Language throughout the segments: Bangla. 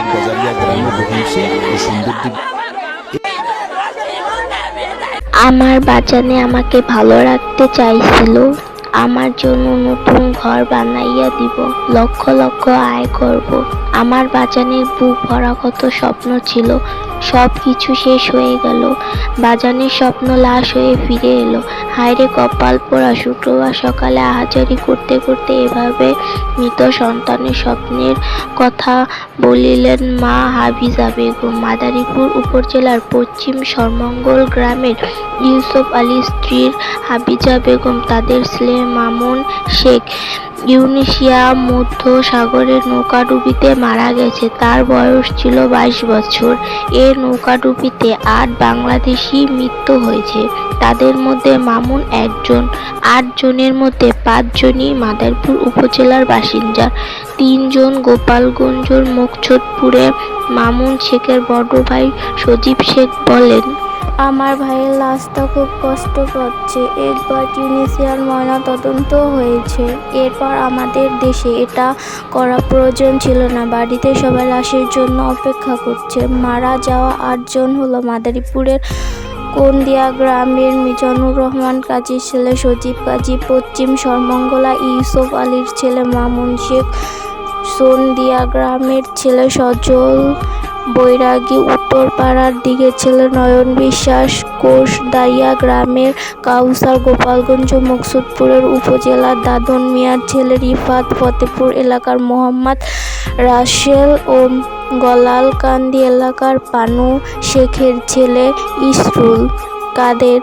গ্রামে ও আমার বাজানে আমাকে ভালো রাখতে চাইছিল। আমার জন্য নতুন ঘর বানাইয়া দিব। লক্ষ লক্ষ আয় করব। আমার বাজানের বুক ভরা কত স্বপ্ন ছিল। সব কিছু শেষ হয়ে গেল। বাজানের স্বপ্ন লাশ হয়ে ফিরে এলো। হায়রে কপাল পোড়া শুক্রবার সকালে আহাজারি করতে করতে এভাবে মৃত সন্তানের স্বপ্নের কথা বলিলেন মা হাবিজা বেগম। মাদারীপুর উপজেলার পশ্চিম সরমঙ্গল গ্রামের ইউসুফ আলীর স্ত্রীর হাবিজা বেগম, তাদের ছেলে মামুন শেখ ইউনিশিয়া মধ্য সাগরের নৌকাডুবিতে মারা গেছে। তার বয়স ছিল বাইশ বছর। এ নৌকাডুবিতে আট বাংলাদেশি মৃত্যু হয়েছে। তাদের মধ্যে মামুন একজন, আট জনের মধ্যে পাঁচজনই মাদারপুর উপজেলার বাসিন্দা। তিনজন গোপালগঞ্জের মুকছোদপুরে মামুন শেখের বড় ভাই সজীব শেখ বলেন আমার ভাইয়ের লাশটা খুব কষ্ট পাচ্ছে। এরপর ময়না তদন্ত হয়েছে। এরপর আমাদের দেশে এটা করা প্রয়োজন ছিল না। বাড়িতে সবাই লাশের জন্য অপেক্ষা করছে। মারা যাওয়া আটজন হলো মাদারীপুরের কোন্দিয়া গ্রামের মিজানুর রহমান কাজীর ছেলে সজীব কাজী, পশ্চিম সরমঙ্গলা ইউসুফ আলীর ছেলে মামুন শেখ, সন্দিয়া গ্রামের ছেলে সজল বৈরাগী উত্তরপাড়ার দিকে ছেলে নয়ন বিশ্বাস কোষদাইয়া গ্রামের কাউসার গোপালগঞ্জ মকসুদপুরের উপজেলার দাদন মিয়ার ছেলে রিফাত ফতেপুর এলাকার মোহাম্মদ রাসেল ও গলালকান্দি এলাকার পানু শেখের ছেলে ইসরুল কাদের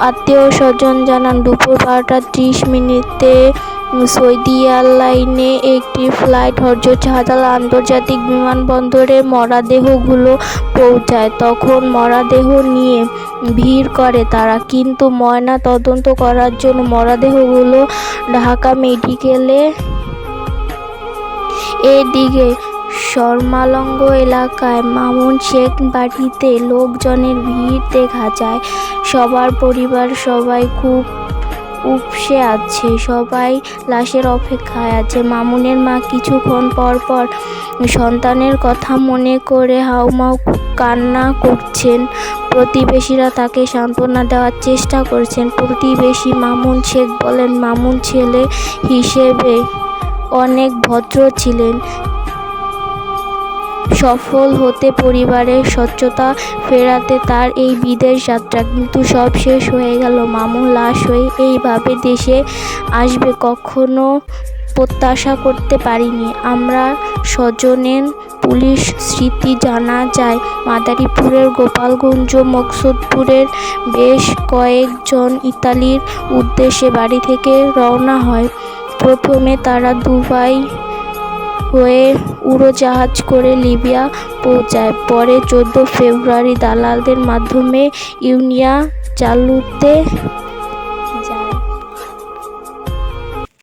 আত্মীয় স্বজন জানান, দুপুর বারোটা ত্রিশ মিনিটে সৌদি এয়ারলাইনে একটি ফ্লাইট হজরত শাহজালাল আন্তর্জাতিক বিমানবন্দরে মরাদেহগুলো পৌঁছায়। তখন মরাদেহ নিয়ে ভিড় করে তারা, কিন্তু ময়না তদন্ত করার জন্য মরাদেহগুলো ঢাকা মেডিকেলে এদিকে শর্মালঙ্গ এলাকায় মামুন শেখ বাড়িতে লোকজনের ভিড় দেখা যায়। সবার পরিবার সবাই খুব উপসে আছে, সবাই লাশের অপেক্ষায় আছে। মামুনের মা কিছুক্ষণ পর পর সন্তানের কথা মনে করে হাউমাউ কান্না করছেন। প্রতিবেশীরা তাকে সান্ত্বনা দেওয়ার চেষ্টা করছেন। প্রতিবেশী মামুন শেখ বলেন, মামুন ছেলে হিসেবে অনেক ভদ্র ছিলেন। সফল হতে পরিবারের স্বচ্ছতা ফেরাতে তার এই বিদেশ যাত্রা কিন্তু সব শেষ হয়ে গেল। মামু লাশ হয়ে এইভাবে দেশে আসবে কখনো প্রত্যাশা করতে পারিনি। আমরা স্বজনের পুলিশ স্মৃতি জানা যায়, মাদারীপুরের গোপালগঞ্জ, মকসুদপুরের বেশ কয়েকজন ইতালির উদ্দেশ্যে বাড়ি থেকে রওনা হয়। প্রথমে তারা দুবাই হয়ে উড়োজাহাজ করে লিবিয়া পৌঁছায়। পরে চোদ্দ ফেব্রুয়ারি দালালদের মাধ্যমে ইউনিয়া চালুতে